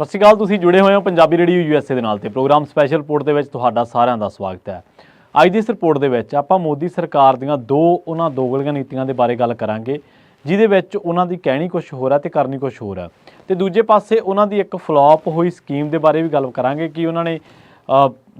ਸਤਿ ਸ਼੍ਰੀ ਅਕਾਲ, ਤੁਸੀਂ ਜੁੜੇ ਹੋਏ ਹੋ ਪੰਜਾਬੀ ਰੇਡੀਓ ਯੂਐਸਏ ਦੇ ਨਾਲ ਤੇ ਪ੍ਰੋਗਰਾਮ ਸਪੈਸ਼ਲ ਰਿਪੋਰਟ ਦੇ ਵਿੱਚ ਤੁਹਾਡਾ ਸਾਰਿਆਂ ਦਾ ਸਵਾਗਤ ਹੈ। ਅੱਜ ਦੀ ਇਸ ਰਿਪੋਰਟ ਦੇ ਵਿੱਚ ਆਪਾਂ ਮੋਦੀ ਸਰਕਾਰ ਦੀਆਂ ਦੋ, ਉਹਨਾਂ ਦੋਗਲੀਆਂ ਨੀਤੀਆਂ ਦੇ ਬਾਰੇ ਗੱਲ ਕਰਾਂਗੇ, ਜਿਹਦੇ ਵਿੱਚ ਉਹਨਾਂ ਦੀ ਕਹਿਣੀ ਕੁਝ ਹੋਰ ਹੈ ਤੇ ਕਰਨੀ ਕੁਝ ਹੋਰ ਹੈ। ਤੇ ਦੂਜੇ ਪਾਸੇ ਉਹਨਾਂ ਦੀ ਇੱਕ ਫਲॉप ਹੋਈ ਸਕੀਮ ਦੇ ਬਾਰੇ ਵੀ ਗੱਲ ਕਰਾਂਗੇ ਕਿ ਉਹਨਾਂ ਨੇ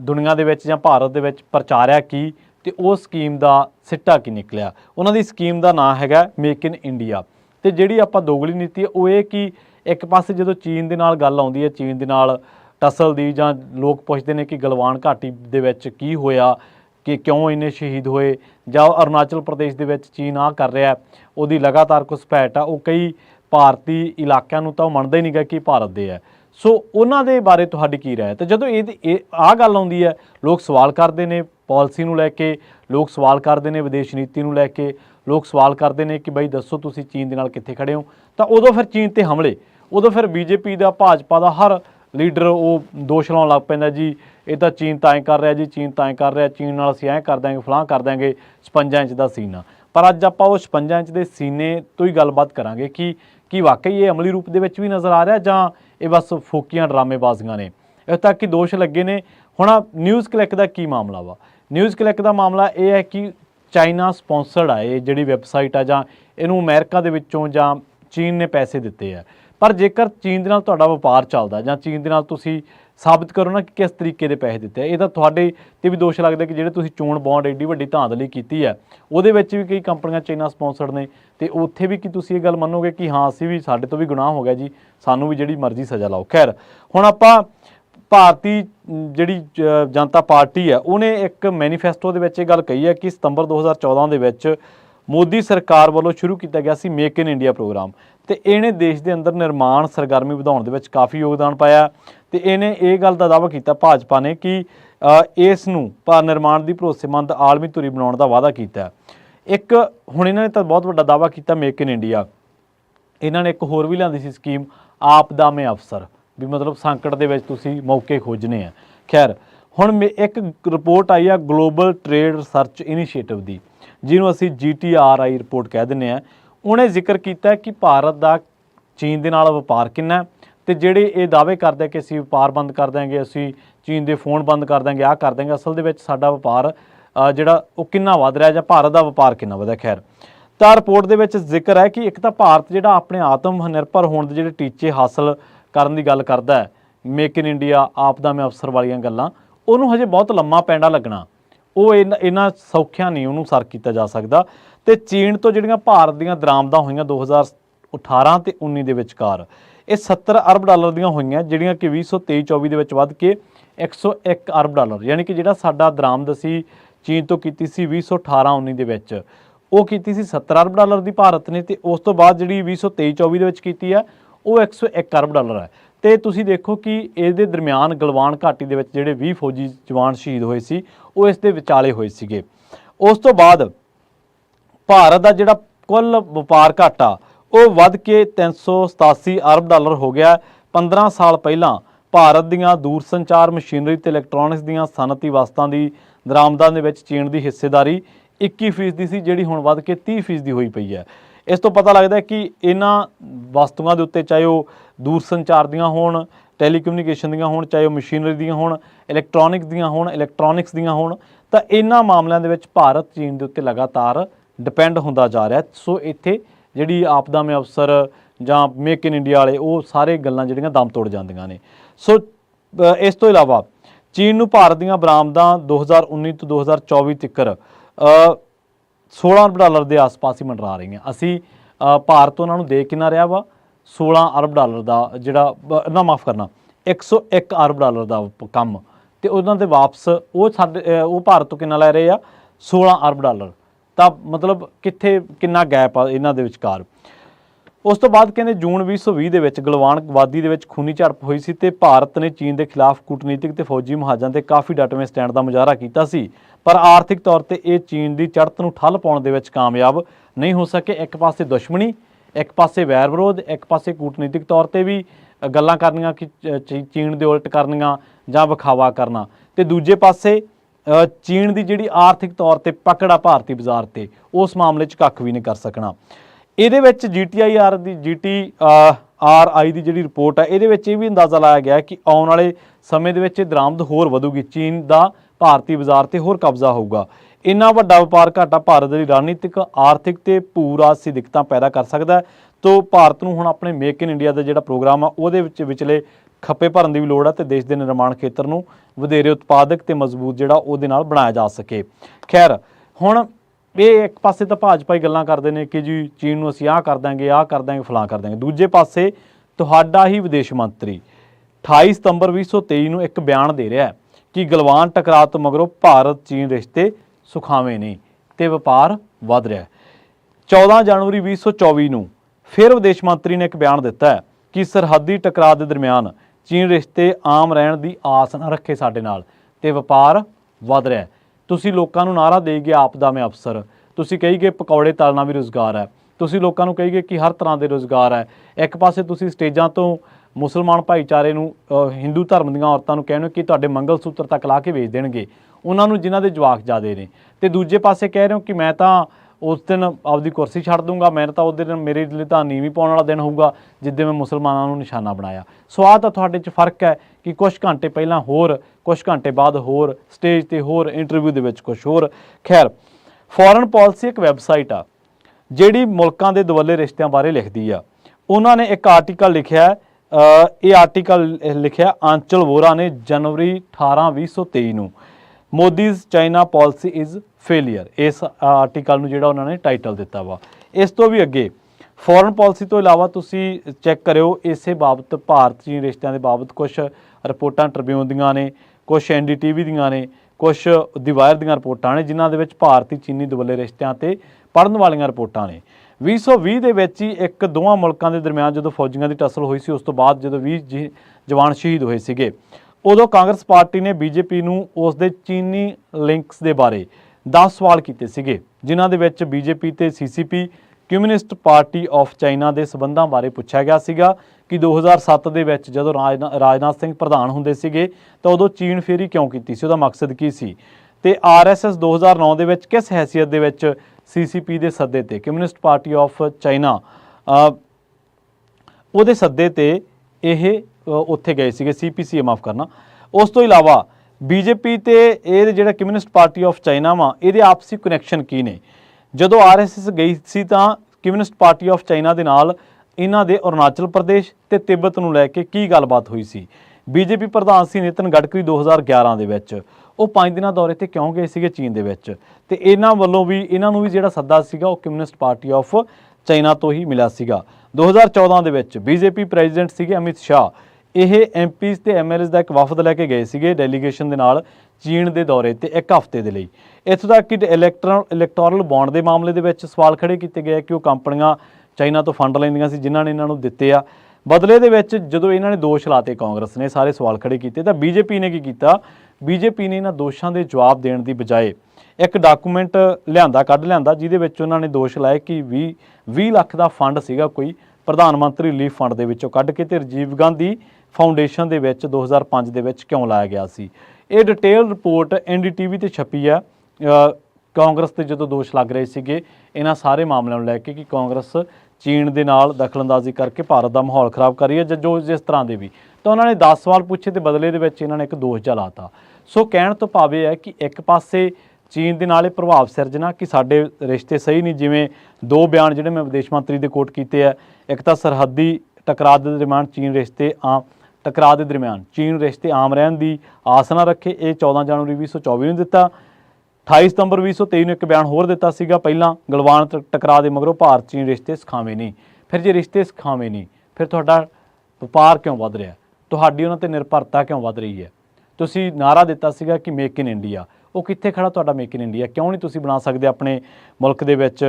ਦੁਨੀਆ ਦੇ ਵਿੱਚ ਜਾਂ ਭਾਰਤ ਦੇ ਵਿੱਚ ਪ੍ਰਚਾਰਿਆ ਕੀ ਤੇ ਉਹ ਸਕੀਮ ਦਾ ਸਿੱਟਾ ਕੀ ਨਿਕਲਿਆ। ਉਹਨਾਂ ਦੀ ਸਕੀਮ ਦਾ ਨਾਮ ਹੈਗਾ ਮੇਕ ਇਨ ਇੰਡੀਆ ਤੇ ਜਿਹੜੀ ਆਪਾਂ ਦੋਗਲੀ ਨੀਤੀ ਹੈ, ਉਹ ਇਹ ਕਿ ਇੱਕ ਪਾਸੇ ਜਦੋਂ ਚੀਨ ਦੇ ਨਾਲ ਗੱਲ ਆਉਂਦੀ ਹੈ, ਚੀਨ ਦੇ ਨਾਲ ਟਸਲ ਦੀ ਜਾਂ ਲੋਕ ਪੁੱਛਦੇ ਨੇ ਕਿ ਗਲਵਾਨ ਘਾਟੀ ਦੇ ਵਿੱਚ ਕੀ ਹੋਇਆ, ਕਿ ਕਿਉਂ ਇੰਨੇ ਸ਼ਹੀਦ ਹੋਏ, ਜਾਂ ਅਰੁਣਾਚਲ ਪ੍ਰਦੇਸ਼ ਦੇ ਵਿੱਚ ਚੀਨ ਆ ਕਰ ਰਿਹਾ ਉਹਦੀ ਲਗਾਤਾਰ ਘੁਸਪੈਠ ਆ, ਉਹ ਕਈ ਭਾਰਤੀ ਇਲਾਕਿਆਂ ਨੂੰ ਤਾਂ ਉਹ ਮੰਨਦਾ ਹੀ ਨਹੀਂਗਾ ਕਿ ਭਾਰਤ ਦੇ ਹੈ। ਸੋ ਉਹਨਾਂ ਦੇ ਬਾਰੇ ਤੁਹਾਡੀ ਕੀ ਰਾਏ ਹੈ? ਤੇ ਜਦੋਂ ਇਹ ਇਹ ਆ ਗੱਲ ਆਉਂਦੀ ਹੈ, ਲੋਕ ਸਵਾਲ ਕਰਦੇ ਨੇ ਪਾਲਿਸੀ ਨੂੰ ਲੈ ਕੇ, ਲੋਕ ਸਵਾਲ ਕਰਦੇ ਨੇ ਵਿਦੇਸ਼ ਨੀਤੀ ਨੂੰ ਲੈ ਕੇ, ਲੋਕ ਸਵਾਲ ਕਰਦੇ ਨੇ ਕਿ ਬਈ ਦੱਸੋ ਤੁਸੀਂ ਚੀਨ ਦੇ ਨਾਲ ਕਿੱਥੇ ਖੜੇ ਹੋ? ਤਾਂ ਉਦੋਂ ਫਿਰ ਚੀਨ ਤੇ ਹਮਲੇ ਉਦੋਂ ਫਿਰ ਬੀਜੇਪੀ ਦਾ ਭਾਜਪਾ ਦਾ ਹਰ ਲੀਡਰ ਉਹ ਦੋਸ਼ ਲਾਉਣ ਲੱਗ ਪੈਂਦਾ ਜੀ, ਇਹ ਤਾਂ ਚੀਨ ਤਾਂ ਐਂ ਕਰ ਰਿਹਾ ਜੀ, ਚੀਨ ਤਾਂ ਕਰ ਰਿਹਾ, ਚੀਨ ਨਾਲ ਅਸੀਂ ਐਂ ਕਰ ਦਾਂਗੇ ਫਲਾਂ ਕਰ ਦਾਂਗੇ 56 ਇੰਚ ਦਾ ਸੀਨਾ। ਪਰ ਅੱਜ ਆਪਾਂ ਉਹ 56 ਇੰਚ ਦੇ ਸੀਨੇ ਤੋਂ ਹੀ ਗੱਲਬਾਤ ਕਰਾਂਗੇ ਕਿ, ਕੀ ਵਾਕਈ ਇਹ ਅਮਲੀ ਰੂਪ ਦੇ ਵਿੱਚ ਵੀ ਨਜ਼ਰ ਆ ਰਿਹਾ ਜਾਂ ਇਹ ਬਸ ਫੋਕੀਆਂ ਡਰਾਮੇਬਾਜ਼ੀਆਂ ਨੇ? ਇਹ ਤੱਕ ਕਿ ਦੋਸ਼ ਲੱਗੇ ਨੇ। ਹੁਣ ਨਿਊਜ਼ ਕਲਿੱਕ ਦਾ ਕੀ ਮਾਮਲਾ ਵਾ? ਨਿਊਜ਼ ਕਲਿੱਕ ਦਾ ਮਾਮਲਾ ਇਹ ਹੈ ਕਿ ਚਾਈਨਾ ਸਪਾਂਸਰਡ ਆ ਇਹ ਜਿਹੜੀ ਵੈਬਸਾਈਟ ਆ ਜਾਂ ਇਹਨੂੰ ਅਮਰੀਕਾ ਦੇ ਵਿੱਚੋਂ ਜਾਂ ਚੀਨ ਨੇ ਪੈਸੇ ਦਿੱਤੇ ਆ। ਪਰ ਜੇਕਰ ਚੀਨ ਦੇ ਨਾਲ ਤੁਹਾਡਾ ਵਪਾਰ ਚੱਲਦਾ ਜਾਂ ਚੀਨ ਦੇ ਨਾਲ ਤੁਸੀਂ ਸਾਬਤ ਕਰੋ ਨਾ ਕਿ ਕਿਸ ਤਰੀਕੇ ਦੇ ਪੈਸੇ ਦਿੱਤੇ ਆ, ਇਹ ਤਾਂ ਤੁਹਾਡੇ ਤੇ ਵੀ ਦੋਸ਼ ਲੱਗਦਾ ਕਿ ਜਿਹੜੇ ਤੁਸੀਂ ਚੋਣ ਬੌਂਡ ਐਡੀ ਵੱਡੀ ਧਾਂਦਲੀ ਕੀਤੀ ਹੈ ਉਹਦੇ ਵਿੱਚ ਵੀ ਕਈ ਕੰਪਨੀਆਂ ਚਾਈਨਾ ਸਪਾਂਸਰਡ ਨੇ ਤੇ ਉੱਥੇ ਵੀ ਕੀ ਤੁਸੀਂ ਇਹ ਗੱਲ ਮੰਨੋਗੇ ਕਿ ਹਾਂ, ਅਸੀਂ ਵੀ ਸਾਡੇ ਤੋਂ ਵੀ ਗੁਨਾਹ ਹੋ ਗਿਆ ਜੀ, ਸਾਨੂੰ ਵੀ ਜਿਹੜੀ ਮਰਜ਼ੀ ਸਜ਼ਾ ਲਾਓ। ਖੈਰ, ਹੁਣ ਆਪਾਂ ਭਾਰਤੀ ਜਿਹੜੀ ਜ- ਜਨਤਾ ਪਾਰਟੀ ਹੈ ਉਹਨੇ ਇੱਕ ਮੈਨੀਫੈਸਟੋ ਦੇ ਵਿੱਚ ਇਹ ਗੱਲ ਕਹੀ ਹੈ ਕਿ ਸਤੰਬਰ 2014 ਦੇ ਵਿੱਚ ਮੋਦੀ ਸਰਕਾਰ ਵੱਲੋਂ ਸ਼ੁਰੂ ਕੀਤਾ ਗਿਆ ਸੀ ਮੇਕ ਇਨ ਇੰਡੀਆ ਪ੍ਰੋਗਰਾਮ ਤੇ ਇਹਨੇ ਦੇਸ਼ ਦੇ ਅੰਦਰ ਨਿਰਮਾਣ ਸਰਗਰਮੀ ਵਧਾਉਣ ਦੇ ਵਿੱਚ ਕਾਫੀ ਯੋਗਦਾਨ ਪਾਇਆ ਤੇ ਇਹਨੇ ਇਹ ਗੱਲ ਦਾ ਦਾਅਵਾ ਕੀਤਾ ਭਾਜਪਾ ਨੇ ਕਿ ਇਸ ਨੂੰ ਭਾ ਨਿਰਮਾਣ ਦੀ ਭਰੋਸੇਮੰਦ ਆਲਮੀ ਧੁਰੀ ਬਣਾਉਣ ਦਾ ਵਾਅਦਾ ਕੀਤਾ। ਇੱਕ, ਹੁਣ ਇਹਨਾਂ ਨੇ ਤਾਂ ਬਹੁਤ ਵੱਡਾ ਦਾਅਵਾ ਕੀਤਾ ਮੇਕ ਇਨ ਇੰਡੀਆ ਇਹਨਾਂ ਨੇ ਇੱਕ ਹੋਰ ਵੀ ਲਿਆਂਦੀ ਸੀ ਸਕੀਮ, ਆਪ ਦਾ ਮੈਂ ਅਫਸਰ, ਵੀ ਮਤਲਬ ਸੰਕਟ ਦੇ ਵਿੱਚ ਤੁਸੀਂ ਮੌਕੇ ਖੋਜਨੇ ਆ। ਖੈਰ, ਹੁਣ ਮੇ- ਇੱਕ ਰਿਪੋਰਟ ਆਈ ਆ ਗਲੋਬਲ ਟ੍ਰੇਡ ਰਿਸਰਚ ਇਨੀਸ਼ੀਏਟਿਵ ਦੀ। ਜਿਹਨੂੰ ਅਸੀਂ GTRI ਰਿਪੋਰਟ ਕਹਿ ਦਿੰਦੇ ਆ ਉਹਨੇ ਜ਼ਿਕਰ ਕੀਤਾ ਕਿ ਭਾਰਤ ਦਾ ਚੀਨ ਦੇ ਨਾਲ ਵਪਾਰ ਕਿੰਨਾ ਹੈ ਤੇ ਜਿਹੜੇ ਇਹ ਦਾਅਵੇ ਕਰਦੇ ਕਿ ਅਸੀਂ ਵਪਾਰ ਬੰਦ ਕਰ ਦਾਂਗੇ ਅਸੀਂ ਚੀਨ ਦੇ ਫੋਨ ਬੰਦ ਕਰ ਦਾਂਗੇ ਆਹ ਕਰ ਦਾਂਗੇ ਅਸਲ ਦੇ ਵਿੱਚ ਸਾਡਾ ਵਪਾਰ ਜਿਹੜਾ ਉਹ ਕਿੰਨਾ ਵਧ ਰਿਹਾ ਜਾਂ ਭਾਰਤ ਦਾ ਵਪਾਰ ਕਿੰਨਾ ਵਧਿਆ, ਖੈਰ। ਤਾਂ ਰਿਪੋਰਟ ਦੇ ਵਿੱਚ ਜ਼ਿਕਰ ਹੈ ਕਿ ਇੱਕ ਤਾਂ ਭਾਰਤ ਜਿਹੜਾ ਆਪਣੇ ਆਤਮ ਨਿਰਭਰ ਹੋਣ ਦੇ ਜਿਹੜੇ ਟੀਚੇ ਹਾਸਲ ਕਰਨ ਦੀ ਗੱਲ ਕਰਦਾ ਹੈ ਮੇਕ ਇਨ ਇੰਡੀਆ ਆਪ ਦਾ ਮੈਂ ਅਫਸਰ ਵਾਲੀਆਂ ਗੱਲਾਂ, ਉਹਨੂੰ ਹਜੇ ਬਹੁਤ ਲੰਮਾ ਪੈਂਡਾ ਲੱਗਣਾ। ਉਹ ਇਨ- ਇਹਨਾਂ ਸੌਖਿਆਂ ਨਹੀਂ ਉਹਨੂੰ ਸਰ ਕੀਤਾ ਜਾ ਸਕਦਾ। ਤੇ ਚੀਨ ਤੋਂ ਜਿਹੜੀਆਂ ਭਾਰਤ ਦੀਆਂ ਦਰਾਮਦਾਂ ਹੋਈਆਂ 2018 ਤੇ 19 ਦੇ ਵਿਚਕਾਰ, ਇਹ 70 ਅਰਬ ਡਾਲਰ ਦੀਆਂ ਹੋਈਆਂ, ਜਿਹੜੀਆਂ ਕਿ 2023-24 ਦੇ ਵਿੱਚ ਵੱਧ ਕੇ 101 ਅਰਬ ਡਾਲਰ, ਯਾਨੀ ਕਿ ਜਿਹੜਾ ਸਾਡਾ ਦਰਾਮਦ ਅਸੀਂ ਚੀਨ ਤੋਂ ਕੀਤੀ ਸੀ 2018-19 ਦੇ ਵਿੱਚ। ਉਹ ਕੀਤੀ ਸੀ 70 ਅਰਬ ਡਾਲਰ ਦੀ ਭਾਰਤ ਨੇ ਤੇ ਉਸ ਤੋਂ ਬਾਅਦ ਜਿਹੜੀ 2023-24 ਦੇ ਵਿੱਚ ਕੀਤੀ ਹੈ, ਉਹ 101 ਅਰਬ ਡਾਲਰ ਹੈ। ਤੇ ਤੁਸੀਂ ਦੇਖੋ ਕਿ ਇਹਦੇ ਦਰਮਿਆਨ ਗਲਵਾਨ ਘਾਟੀ ਦੇ ਵਿੱਚ ਜਿਹੜੇ 20 ਫੌਜੀ ਜਵਾਨ ਸ਼ਹੀਦ ਹੋਏ ਸੀ, ਉਹ ਇਸ ਦੇ ਵਿਚਾਲੇ ਹੋਏ ਸੀਗੇ। ਉਸ ਤੋਂ ਬਾਅਦ ਭਾਰਤ ਦਾ ਜਿਹੜਾ ਕੁੱਲ ਵਪਾਰ ਘਾਟਾ, ਉਹ ਵੱਧ ਕੇ 387 ਅਰਬ ਡਾਲਰ ਹੋ ਗਿਆ। 15 ਸਾਲ ਪਹਿਲਾਂ ਭਾਰਤ ਦੀਆਂ ਦੂਰਸੰਚਾਰ ਮਸ਼ੀਨਰੀ ਤੇ ਇਲੈਕਟ੍ਰੋਨਿਕਸ ਦੀਆਂ ਸਨਅਤੀ ਵਸਤਾਂ ਦੀ ਦਰਾਮਦਾਂ ਦੇ ਵਿੱਚ ਚੀਨ ਦੀ ਹਿੱਸੇਦਾਰੀ 21% ਦੀ ਸੀ, ਜਿਹੜੀ ਹੁਣ ਵੱਧ ਕੇ 30% ਦੀ ਹੋਈ ਪਈ ਹੈ। ਇਸ ਤੋਂ ਪਤਾ ਲੱਗਦਾ ਹੈ ਕਿ ਇਹਨਾਂ ਵਸਤੂਆਂ ਦੇ ਉੱਤੇ ਚਾਹੇ ਉਹ ਦੂਰ ਸੰਚਾਰ ਦੀਆਂ ਹੋਣ ਟੈਲੀਕਮਿਊਨੀਕੇਸ਼ਨ ਦੀਆਂ ਹੋਣ ਚਾਹੇ ਉਹ ਮਸ਼ੀਨਰੀ ਦੀਆਂ ਹੋਣ ਇਲੈਕਟ੍ਰੋਨਿਕਸ ਦੀਆਂ ਹੋਣ ਇਲੈਕਟ੍ਰੋਨਿਕਸ ਦੀਆਂ ਹੋਣ ਤਾਂ ਇਹਨਾਂ ਮਾਮਲਿਆਂ ਦੇ ਵਿੱਚ ਭਾਰਤ ਚੀਨ ਦੇ ਉੱਤੇ ਲਗਾਤਾਰ ਡਿਪੈਂਡ ਹੁੰਦਾ ਜਾ ਰਿਹਾ ਸੋ ਇੱਥੇ ਜਿਹੜੀ ਆਪਦਾ ਮੇ ਅਫਸਰ ਜਾਂ ਮੇਕ ਇਨ ਇੰਡੀਆ ਵਾਲੇ ਉਹ ਸਾਰੇ ਗੱਲਾਂ ਜਿਹੜੀਆਂ ਦਮ ਤੋੜ ਜਾਂਦੀਆਂ ਨੇ। ਸੋ ਇਸ ਤੋਂ ਇਲਾਵਾ ਚੀਨ ਨੂੰ ਭਾਰਤ ਦੀਆਂ ਬਰਾਮਦਾਂ 2019 ਤੋਂ 2024 ਤੱਕਰ ਅ, 16 ਅਰਬ ਡਾਲਰ ਦੇ ਆਸ-ਪਾਸ ਹੀ ਮੰਡਰਾ ਰਹੀਆਂ। ਅਸੀਂ ਭਾਰਤ ਉਹਨਾਂ ਨੂੰ ਦੇ ਕਿੰਨਾ ਰਿਹਾ ਵਾ। 16 ਅਰਬ ਡਾਲਰ ਦਾ ਜਿਹੜਾ ਬ- ਨਾ ਮਾਫ ਕਰਨਾ 101 ਅਰਬ ਡਾਲਰ ਦਾ ਕੰਮ। ਤੇ ਉਹਨਾਂ ਦੇ ਵਾਪਸ, ਉਹ ਸਾਡੇ ਉਹ ਭਾਰਤ ਤੋਂ ਕਿੰਨਾ ਲੈ ਰਹੇ ਆ? 16 ਅਰਬ ਡਾਲਰ। ਤਾਂ ਮਤਲਬ ਕਿੱਥੇ, ਕਿੰਨਾ ਗੈਪ ਆ ਇਹਨਾਂ ਦੇ ਵਿਚਕਾਰ? ਉਸ ਤੋਂ ਬਾਅਦ ਕਹਿੰਦੇ ਜੂਨ 2020 ਦੇ ਵਿੱਚ ਗਲਵਾਨ ਵਾਦੀ ਦੇ ਵਿੱਚ ਖੂਨੀ ਝੜਪ ਹੋਈ ਸੀ ਤੇ ਭਾਰਤ ਨੇ ਚੀਨ ਦੇ ਖਿਲਾਫ ਕੂਟਨੀਤਿਕ ਤੇ ਫੌਜੀ ਮੁਹਾਜਾਂ ਤੇ ਕਾਫੀ ਡਟਵੇਂ ਸਟੈਂਡ ਦਾ ਮੁਜ਼ਾਹਰਾ ਕੀਤਾ ਸੀ। ਪਰ ਆਰਥਿਕ ਤੌਰ ਤੇ ਇਹ ਚੀਨ ਦੀ ਚੜ੍ਹਤ ਨੂੰ ਠੱਲ ਪਾਉਣ ਦੇ ਵਿੱਚ ਕਾਮਯਾਬ ਨਹੀਂ ਹੋ ਸਕੇ ਇੱਕ ਪਾਸੇ ਦੁਸ਼ਮਣੀ, ਇੱਕ ਪਾਸੇ ਵੈਰ ਵਿਰੋਧ, ਇੱਕ ਪਾਸੇ ਕੂਟਨੀਤਿਕ ਤੌਰ ਤੇ ਵੀ ਗੱਲਾਂ ਕਰਨੀਆਂ ਕਿ ਚੀ- ਚੀਨ ਦੇ ਉਲਟ ਕਰਨੀਆਂ ਜਾਂ ਵਿਖਾਵਾ ਕਰਨਾ। ਤੇ ਦੂਜੇ ਪਾਸੇ ਚੀਨ ਦੀ ਜਿਹੜੀ ਆਰਥਿਕ ਤੌਰ ਤੇ ਪਕੜਾ ਭਾਰਤੀ ਬਾਜ਼ਾਰ ਤੇ, ਉਸ ਮਾਮਲੇ 'ਚ ਕੱਖ ਵੀ ਨਹੀਂ ਕਰ ਸਕਣਾ। ਇਹਦੇ ਵਿੱਚ GTIR ਦੀ GT ਆਈ ਦੀ ਜਿਹੜੀ ਰਿਪੋਰਟ ਹੈ, ਇਹਦੇ ਵਿੱਚ ਇਹ ਵੀ ਅੰਦਾਜ਼ਾ ਲਾਇਆ ਗਿਆ ਕਿ ਆਉਣ ਵਾਲੇ ਸਮੇਂ ਦੇ ਵਿੱਚ ਇਹ ਦਰਾਮਦ ਹੋਰ ਵਧੂਗੀ। ਚੀਨ ਦਾ ਭਾਰਤੀ ਬਾਜ਼ਾਰ ਤੇ ਹੋਰ ਕਬਜ਼ਾ ਹੋਊਗਾ। ਇੰਨਾ ਵੱਡਾ ਵਪਾਰ ਘਾਟਾ ਭਾਰਤ ਦੀ ਰਣਨੀਤਿਕ ਆਰਥਿਕ ਤੇ ਭੂ-ਰਾਜਸੀ ਦਿੱਕਤਾਂ ਪੈਦਾ ਕਰ ਸਕਦਾ ਤੋ ਭਾਰਤ ਨੂੰ ਹੁਣ ਆਪਣੇ ਮੇਕ ਇਨ ਇੰਡੀਆ ਦਾ ਜਿਹੜਾ ਪ੍ਰੋਗਰਾਮ ਆ, ਉਹਦੇ ਵਿੱਚ ਵਿਚਲੇ ਖੱਪੇ ਭਰਨ ਦੀ ਵੀ ਲੋੜ ਹੈ ਤੇ ਦੇਸ਼ ਦੇ ਨਿਰਮਾਣ ਖੇਤਰ ਨੂੰ ਵਧੇਰੇ ਉਤਪਾਦਕ ਤੇ ਮਜ਼ਬੂਤ ਜਿਹੜਾ ਉਹਦੇ ਨਾਲ ਬਣਾਇਆ ਜਾ ਸਕੇ। ਖੈਰ, ਹੁਣ ਇਹ ਇੱਕ ਪਾਸੇ ਤਾਂ ਭਾਜਪਾ ਹੀ ਗੱਲਾਂ ਕਰਦੇ ਨੇ ਕਿ ਜੀ ਚੀਨ ਨੂੰ ਅਸੀਂ ਆਹ ਕਰ ਦਾਂਗੇ ਆਹ ਕਰ ਦਾਂਗੇ ਫਲਾਂ ਕਰ ਦਾਂਗੇ ਦੂਜੇ ਪਾਸੇ ਤੁਹਾਡਾ ਹੀ ਵਿਦੇਸ਼ ਮੰਤਰੀ 28 ਸਤੰਬਰ 2023 ਨੂੰ ਇੱਕ ਬਿਆਨ ਦੇ ਰਿਹਾ ਹੈ ਕਿ ਗਲਵਾਨ ਟਕਰਾਅ ਤੋਂ ਮਗਰੋਂ ਭਾਰਤ ਚੀਨ ਰਿਸ਼ਤੇ ਸੁਖਾਵੇਂ ਨੇ ਤੇ ਵਪਾਰ ਵਧ ਰਿਹਾ ਹੈ। 14 ਜਨਵਰੀ 2024 ਨੂੰ ਫਿਰ ਵਿਦੇਸ਼ ਮੰਤਰੀ ਨੇ ਇੱਕ ਬਿਆਨ ਦਿੱਤਾ ਹੈ ਕਿ ਸਰਹੱਦੀ ਟਕਰਾਅ ਦੇ ਦਰਮਿਆਨ ਚੀਨ ਰਿਸ਼ਤੇ ਆਮ ਰਹਿਣ ਦੀ ਆਸ ਨਾ ਰੱਖੇ ਸਾਡੇ ਨਾਲ ਤੇ ਵਪਾਰ ਵਧ ਰਿਹਾ ਹੈ। ਤੁਸੀਂ ਲੋਕਾਂ ਨੂੰ ਨਾਰਾ ਦੇ ਆਪ ਦਾ ਮੈਂ ਅਫਸਰ। ਤੁਸੀਂ ਕਹੀ ਗਏ ਪਕੌੜੇ ਤਲਣਾ ਵੀ ਰੋਜ਼ਗਾਰ ਹੈ। ਤੁਸੀਂ ਲੋਕਾਂ ਨੂੰ ਕਹੀ ਕਿ ਹਰ ਤਰ੍ਹਾਂ ਦੇ ਰੋਜ਼ਗਾਰ ਹੈ। ਇੱਕ ਪਾਸੇ ਤੁਸੀਂ ਸਟੇਜਾਂ ਤੋਂ ਮੁਸਲਮਾਨ ਭਾਈਚਾਰੇ ਨੂੰ ਹਿੰਦੂ ਧਰਮ ਦੀਆਂ ਔਰਤਾਂ ਨੂੰ ਕਹਿੰਦੇ ਹੋ ਕਿ ਤੁਹਾਡੇ ਮੰਗਲ ਸੂਤਰ ਤੱਕ ਲਾ ਕੇ ਵੇਚ ਦੇਣਗੇ। ਉਹਨਾਂ ਨੂੰ ਜਿਨ੍ਹਾਂ ਦੇ ਜਵਾਕ ਜਾਦੇ ਨੇ। ਤੇ ਦੂਜੇ ਪਾਸੇ ਕਹਿ ਰਹੇ ਹੋ ਕਿ ਮੈਂ ਤਾਂ ਉਸ ਦਿਨ ਆਪਦੀ ਕੁਰਸੀ ਛੱਡ ਦੂੰਗਾ, ਮੈਂ ਤਾਂ ਉਸ ਦਿਨ ਮੇਰੇ ਲਈ ਤਾਂ ਨੀਵੀਂ ਪਾਉਣ ਵਾਲਾ ਦਿਨ ਹੋਊਗਾ ਜਿੱਦੇ ਮੈਂ ਮੁਸਲਮਾਨਾਂ ਨੂੰ ਨਿਸ਼ਾਨਾ ਬਣਾਇਆ। ਸੋ ਆਹ ਤਾਂ ਤੁਹਾਡੇ 'ਚ ਫ਼ਰਕ ਹੈ ਕਿ ਕੁਝ ਘੰਟੇ ਪਹਿਲਾਂ ਹੋਰ ਕੁਝ ਘੰਟੇ ਬਾਅਦ ਹੋਰ ਸਟੇਜ ਤੇ ਹੋਰ ਇੰਟਰਵਿਊ ਦੇ ਵਿੱਚ ਕੁਝ ਹੋਰ। ਖੈਰ ਫੋਰਨ ਪਾਲਿਸੀ ਇੱਕ ਵੈਬਸਾਈਟ ਆ, ਜਿਹੜੀ ਮੁਲਕਾਂ ਦੇ ਦਵੱਲੇ ਰਿਸ਼ਤਿਆਂ ਬਾਰੇ ਲਿਖਦੀ ਆ। ਉਹਨਾਂ ਨੇ ਇੱਕ ਆਰਟੀਕਲ ਲਿਖਿਆ ਇਹ ਆਰਟੀਕਲ ਲਿਖਿਆ ਆਂਚਲ ਵੋਰਾ ਨੇ ਜਨਵਰੀ 18 2023 ਨੂੰ। Modi's China policy is failure. ਇਸ ਆਰਟੀਕਲ ਨੂੰ ਜਿਹੜਾ ਉਹਨਾਂ ਨੇ ਟਾਈਟਲ ਦਿੱਤਾ ਵਾ। ਇਸ ਤੋਂ ਵੀ ਅੱਗੇ ਫੋਰਨ ਪਾਲਿਸੀ ਤੋਂ ਇਲਾਵਾ ਤੁਸੀਂ ਚੈੱਕ ਕਰਿਓ, ਇਸੇ ਬਾਬਤ ਭਾਰਤ ਚੀਨ ਰਿਸ਼ਤਿਆਂ ਦੇ ਬਾਬਤ ਕੁਝ ਰਿਪੋਰਟਾਂ ਟ੍ਰਿਬਿਊਨ ਦੀਆਂ ਨੇ ਕੁਝ ਐਨਡੀਟੀਵੀ ਦੀਆਂ ਨੇ ਕੁਝ ਦੀਵਾਇਰ ਦੀਆਂ ਰਿਪੋਰਟਾਂ ਨੇ, ਜਿਨ੍ਹਾਂ ਦੇ ਵਿੱਚ ਭਾਰਤੀ ਚੀਨੀ ਦੁਬਲੇ ਰਿਸ਼ਤਿਆਂ ਤੇ ਪੜਨ ਵਾਲੀਆਂ ਰਿਪੋਰਟਾਂ ਨੇ। 2020 ਦੇ ਵਿੱਚ ਹੀ ਇੱਕ ਦੋਵਾਂ ਮੁਲਕਾਂ ਦੇ ਦਰਮਿਆਨ ਜਦੋਂ ਫੌਜੀਆਂ ਦੀ ਟਸਲ ਹੋਈ ਸੀ, ਉਸ ਤੋਂ ਬਾਅਦ ਜਦੋਂ 20 ਜੀ- ਜਵਾਨ ਸ਼ਹੀਦ ਹੋਏ ਸੀਗੇ। ਉਦੋਂ ਕਾਂਗਰਸ ਪਾਰਟੀ ਨੇ ਬੀਜੇਪੀ ਨੂੰ ਉਸ ਦੇ ਚੀਨੀ ਲਿੰਕਸ ਦੇ ਬਾਰੇ 10 ਸਵਾਲ ਕੀਤੇ ਸੀਗੇ, ਜਿਨ੍ਹਾਂ ਦੇ ਵਿੱਚ ਬੀਜੇਪੀ ਤੇ CCP, communist party of China ਦੇ ਸਬੰਧਾਂ ਬਾਰੇ ਪੁੱਛਿਆ ਗਿਆ ਸੀਗਾ ਕਿ 2007 ਦੇ ਵਿੱਚ ਜਦੋਂ ਰਾਜਨਾ- ਰਾਜਨਾਥ ਸਿੰਘ ਪ੍ਰਧਾਨ ਹੁੰਦੇ ਸੀਗੇ, ਤਾਂ ਉਦੋਂ ਚੀਨ ਫੇਰੀ ਕਿਉਂ ਕੀਤੀ ਸੀ? ਉਹਦਾ ਮਕਸਦ ਕੀ ਸੀ? ਤੇ ਆਰਐਸਐਸ 2009 ਦੇ ਵਿੱਚ ਕਿਸ ਹੈਸੀਅਤ ਦੇ ਵਿੱਚ ਸੀਸੀਪੀ ਦੇ ਸੱਦੇ ਤੇ, ਕਮਿਊਨਿਸਟ ਪਾਰਟੀ ਆਫ ਚਾਈਨਾ ਉਹਦੇ ਸੱਦੇ ਤੇ ਇਹ ਉੱਥੇ ਗਏ ਸੀਗੇ ਸੀਪੀਸੀ ਮਾਫ ਕਰਨਾ। ਉਸ ਤੋਂ ਇਲਾਵਾ ਬੀਜੇਪੀ ਤੇ ਇਹ ਜਿਹੜਾ ਕਮਿਊਨਿਸਟ ਪਾਰਟੀ ਆਫ ਚਾਈਨਾ ਵਾ, ਇਹਦੇ ਆਪਸੀ ਕਨੈਕਸ਼ਨ ਕੀ ਨੇ? ਜਦੋਂ ਆਰਐਸਐਸ ਗਈ ਸੀ ਤਾਂ ਕਮਿਊਨਿਸਟ ਪਾਰਟੀ ਆਫ ਚਾਈਨਾ ਦੇ ਨਾਲ ਇਹਨਾਂ ਦੇ ਅਰੁਣਾਚਲ ਪ੍ਰਦੇਸ਼ ਤੇ ਤਿੱਬਤ ਨੂੰ ਲੈ ਕੇ ਕੀ ਗੱਲਬਾਤ ਹੋਈ ਸੀ? ਬੀਜੇਪੀ ਪ੍ਰਧਾਨ ਸੀ ਨਿਤਨ ਗਡਕਰੀ 2011 ਦੇ ਵਿੱਚ। ਉਹ ਪੰਜ ਦਿਨਾਂ ਦੌਰੇ ਤੇ ਕਿਉਂ ਗਏ ਸੀਗੇ ਚੀਨ ਦੇ ਵਿੱਚ? ਤੇ ਇਹਨਾਂ ਵੱਲੋਂ ਵੀ, ਇਹਨਾਂ ਨੂੰ ਵੀ ਜਿਹੜਾ ਸੱਦਾ ਸੀਗਾ, ਉਹ ਕਮਿਊਨਿਸਟ ਪਾਰਟੀ ਆਫ ਚਾਈਨਾ ਤੋਂ ਹੀ ਮਿਲਿਆ ਸੀਗਾ। 2014 ਦੇ ਵਿੱਚ ਬੀਜੇਪੀ ਪ੍ਰੈਜ਼ੀਡੈਂਟ ਸੀਗੇ ਅਮਿਤ ਸ਼ਾਹ। ਇਹ ਐਮਪੀਜ਼ ਤੇ ਐਮਐਲਏਜ਼ ਦਾ ਇੱਕ ਵਫਦ ਲੈ ਕੇ ਗਏ ਸੀਗੇ ਡੈਲੀਗੇਸ਼ਨ ਦੇ ਨਾਲ ਚੀਨ ਦੇ ਦੌਰੇ ਤੇ ਇੱਕ ਹਫ਼ਤੇ ਦੇ ਲਈ। ਇੱਥੋਂ ਤੱਕ ਕਿ ਇਲੈਕਟ੍ਰਲ ਇਲੈਕਟੋਰਲ ਬੌਂਡ ਦੇ ਮਾਮਲੇ ਦੇ ਵਿੱਚ ਸਵਾਲ ਖੜੇ ਕੀਤੇ ਗਏ ਕਿ ਉਹ ਕੰਪਨੀਆਂ ਚਾਈਨਾ ਤੋਂ ਫੰਡ ਲੈਂਦੀਆਂ ਸੀ, ਜਿਨ੍ਹਾਂ ਨੇ ਇਹਨਾਂ ਨੂੰ ਦਿੱਤੇ ਆ। ਬਦਲੇ ਦੇ ਵਿੱਚ ਜਦੋਂ ਇਹਨਾਂ ਨੇ ਦੋਸ਼ ਲਾਤੇ ਕਾਂਗਰਸ ਨੇ, ਸਾਰੇ ਸਵਾਲ ਖੜੇ ਕੀਤੇ। ਤਾਂ ਬੀਜੇਪੀ ਨੇ ਕੀ ਕੀਤਾ? ਬੀਜੇਪੀ ਨੇ ਇਹਨਾਂ ਦੋਸ਼ਾਂ ਦੇ ਜਵਾਬ ਦੇਣ ਦੀ ਬਜਾਏ ਇੱਕ ਡਾਕੂਮੈਂਟ ਲਿਆਂਦਾ, ਕੱਢ ਲਿਆਂਦਾ, ਜਿਹਦੇ ਵਿੱਚ ਉਹਨਾਂ ਨੇ ਦੋਸ਼ ਲਾਏ ਕਿ 20 20 ਲੱਖ ਦਾ ਫੰਡ ਸੀਗਾ ਕੋਈ ਪ੍ਰਧਾਨ ਮੰਤਰੀ ਰਿਲੀਫ ਫੰਡ ਦੇ ਵਿੱਚੋਂ ਕੱਢ ਕੇ ਤੇ ਰਾਜੀਵ ਗਾਂਧੀ ਫਾਊਂਡੇਸ਼ਨ ਦੇ ਵਿੱਚ 2005 ਦੇ ਵਿੱਚ ਕਿਉਂ ਲਾਇਆ ਗਿਆ ਸੀ? ਇਹ ਡਿਟੇਲ ਰਿਪੋਰਟ ਐਨਡੀਟੀਵੀ ਤੇ ਛਪੀ ਆ। ਕਾਂਗਰਸ ਤੇ ਜਦੋਂ ਦੋਸ਼ ਲੱਗ ਰਹੇ ਸੀਗੇ, ਇਹਨਾਂ ਸਾਰੇ ਮਾਮਲਿਆਂ ਨੂੰ ਲੈ ਕੇ ਕਿ ਕਾਂਗਰਸ ਚੀਨ ਦੇ ਨਾਲ ਦਖਲਅੰਦਾਜ਼ੀ ਕਰਕੇ ਭਾਰਤ ਦਾ ਮਾਹੌਲ ਖਰਾਬ ਕਰ ਰਹੀ ਹੈ ਜੋ ਜਿਸ ਤਰ੍ਹਾਂ ਦੇ ਵੀ। ਤਾਂ ਉਹਨਾਂ ਨੇ 10 ਸਵਾਲ ਪੁੱਛੇ ਤੇ ਬਦਲੇ ਦੇ ਵਿੱਚ ਇਹਨਾਂ ਨੇ ਇੱਕ ਦੋਸ਼ ਜਲਾਤਾ ਸੋ ਕਹਿਣ ਤੋਂ ਭਾਵੇਂ ਹੈ ਕਿ ਇੱਕ ਪਾਸੇ ਚੀਨ ਦੇ ਨਾਲ ਇਹ ਪ੍ਰਭਾਵ ਸਿਰਜਣਾ ਕਿ ਸਾਡੇ ਰਿਸ਼ਤੇ ਸਹੀ ਨਹੀਂ, ਜਿਵੇਂ ਦੋ ਬਿਆਨ ਜਿਹੜੇ ਮੈਂ ਵਿਦੇਸ਼ ਮੰਤਰੀ ਦੇ ਕੋਟ ਕੀਤੇ ਆ। ਇੱਕ ਤਾਂ ਸਰਹੱਦੀ ਟਕਰਾਅ ਦੇ ਦਰਮਿਆਨ ਚੀਨ ਰਿਸ਼ਤੇ ਆਮ, ਟਕਰਾਅ ਦੇ ਦਰਮਿਆਨ ਚੀਨ ਰਿਸ਼ਤੇ ਆਮ ਰਹਿਣ ਦੀ ਆਸ ਨਾ ਰੱਖੇ। ਇਹ 14 ਜਨਵਰੀ 2024 ਨੂੰ ਦਿੱਤਾ। 28 ਸਤੰਬਰ 2023 ਨੂੰ ਇੱਕ ਬਿਆਨ ਹੋਰ ਦਿੱਤਾ ਸੀਗਾ। ਪਹਿਲਾਂ ਗਲਵਾਨ ਟਕਰਾਅ ਦੇ ਮਗਰੋਂ ਭਾਰਤ ਚੀਨ ਰਿਸ਼ਤੇ ਸਖਾਵੇਂ ਨਹੀਂ। ਫਿਰ ਜੇ ਰਿਸ਼ਤੇ ਸਖਾਵੇਂ ਨਹੀਂ, ਫਿਰ ਤੁਹਾਡਾ ਵਪਾਰ ਕਿਉਂ ਵੱਧ ਰਿਹਾ? ਤੁਹਾਡੀ ਉਹਨਾਂ ਤੇ ਨਿਰਭਰਤਾ ਕਿਉਂ ਵੱਧ ਰਹੀ ਹੈ? ਤੁਸੀਂ ਨਾਰਾ ਦਿੱਤਾ ਸੀਗਾ ਕਿ ਮੇਕ ਇਨ ਇੰਡੀਆ। ਉਹ ਕਿੱਥੇ ਖੜਾ ਤੁਹਾਡਾ ਮੇਕ ਇਨ ਇੰਡੀਆ ਕਿਉਂ ਨਹੀਂ ਤੁਸੀਂ ਬਣਾ ਸਕਦੇ ਆਪਣੇ ਮੁਲਕ ਦੇ ਵਿੱਚ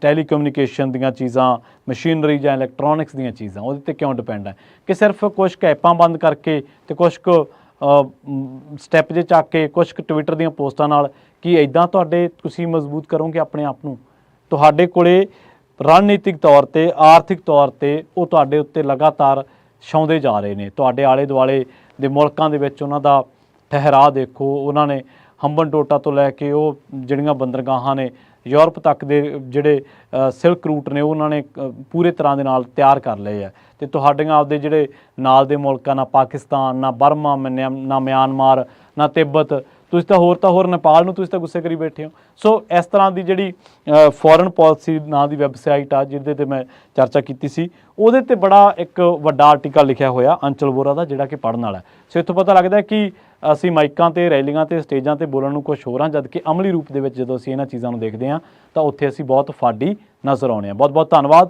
ਟੈਲੀਕਮਿਊਨੀਕੇਸ਼ਨ ਦੀਆਂ ਚੀਜ਼ਾਂ ਮਸ਼ੀਨਰੀ ਜਾਂ ਇਲੈਕਟ੍ਰੋਨਿਕਸ ਦੀਆਂ ਚੀਜ਼ਾਂ? ਉਹਦੇ ਤੇ ਕਿਉਂ ਡਿਪੈਂਡ ਹੈ? ਕਿ ਸਿਰਫ ਕੁਝ ਕੁ ਐਪਾਂ ਬੰਦ ਕਰਕੇ ਤੇ ਕੁਝ ਕੁ ਸਟੈਪ ਜੇ ਚੱਕ ਕੇ ਕੁਝ ਕੁ ਟਵਿੱਟਰ ਦੀਆਂ ਪੋਸਟਾਂ ਨਾਲ ਕਿ ਇਦਾਂ ਤੁਹਾਡੇ ਤੁਸੀਂ ਮਜ਼ਬੂਤ ਕਰੋਗੇ ਆਪਣੇ ਆਪ ਨੂੰ? ਤੁਹਾਡੇ ਕੋਲੇ ਰਣਨੀਤਿਕ ਤੌਰ ਤੇ, ਆਰਥਿਕ ਤੌਰ ਤੇ ਉਹ ਤੁਹਾਡੇ ਉੱਤੇ ਲਗਾਤਾਰ ਛਾਉਂਦੇ ਜਾ ਰਹੇ ਨੇ। ਤੁਹਾਡੇ ਆਲੇ ਦੁਆਲੇ ਦੇ ਮੁਲਕਾਂ ਦੇ ਵਿੱਚ ਉਹਨਾਂ ਦਾ ਠਹਿਰਾ ਦੇਖੋ, ਉਹਨਾਂ ਨੇ ਹੰਬਨ ਟੋਟਾ ਤੋਂ ਲੈ ਕੇ ਉਹ ਜਿਹੜੀਆਂ ਬੰਦਰਗਾਹਾਂ ਨੇ ਯੂਰਪ ਤੱਕ ਦੇ ਜਿਹੜੇ ਸਿਲਕ ਰੂਟ ਨੇ ਉਹਨਾਂ ਨੇ ਪੂਰੇ ਤਰ੍ਹਾਂ ਦੇ ਨਾਲ ਤਿਆਰ ਕਰ ਲਏ ਆ। ਤੇ ਤੁਹਾਡੀਆਂ ਆਪਦੇ ਜਿਹੜੇ ਨਾਲ ਦੇ ਮੁਲਕਾਂ, ਨਾ ਪਾਕਿਸਤਾਨ, ਨਾ ਬਰਮਾ ਨਾ ਨਾ ਮਿਆਂਮਾਰ, ਨਾ ਤਿੱਬਤ ਤੁਸੀਂ ਤਾਂ ਹੋਰ ਤਾਂ ਹੋਰ ਨੇਪਾਲ ਨੂੰ ਤੁਸੀਂ ਤਾਂ ਗੁੱਸੇ ਕਰੀ ਬੈਠੇ ਹੋ। ਸੋ ਇਸ ਤਰ੍ਹਾਂ ਦੀ ਜਿਹੜੀ ਫੋਰਨ ਪਾਲਿਸੀ ਨਾਂ ਦੀ ਵੈਬਸਾਈਟ ਆ, ਜਿਹਦੇ ਤੇ ਮੈਂ ਚਰਚਾ ਕੀਤੀ ਸੀ, ਉਹਦੇ ਤੇ ਬੜਾ ਇੱਕ ਵੱਡਾ ਆਰਟੀਕਲ ਲਿਖਿਆ ਹੋਇਆ ਅੰਚਲ ਬੋਰਾ ਦਾ, ਜਿਹੜਾ ਕਿ ਪੜਨ ਵਾਲਾ ਸੋ ਇੱਥੋਂ ਪਤਾ ਲੱਗਦਾ ਕਿ ਅਸੀਂ ਮਾਈਕਾਂ ਤੇ, ਰੈਲੀਆਂ ਤੇ, ਸਟੇਜਾਂ ਤੇ ਬੋਲਣ ਨੂੰ ਕੁਝ ਹੋਰ ਹਾਂ ਜਦ ਕਿ ਅਮਲੀ ਰੂਪ ਦੇ ਵਿੱਚ ਜਦੋਂ ਅਸੀਂ ਇਹਨਾਂ ਚੀਜ਼ਾਂ ਨੂੰ ਦੇਖਦੇ ਹਾਂ, ਤਾਂ ਉੱਥੇ ਅਸੀਂ ਬਹੁਤ ਫਾਡੀ ਨਜ਼ਰ ਆਉਂਦੇ ਹਾਂ। ਬਹੁਤ ਬਹੁਤ ਧੰਨਵਾਦ।